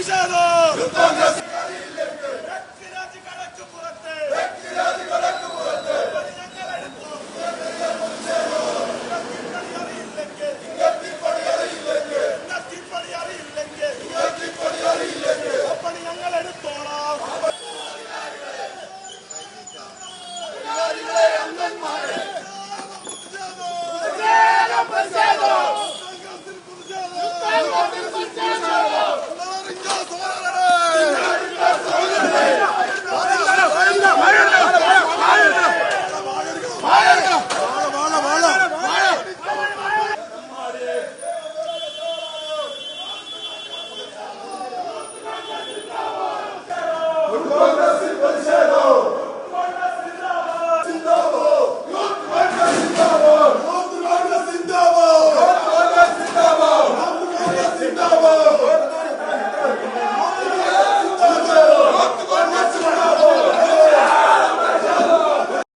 പ്രതിഷേധം രക്തരാജി todas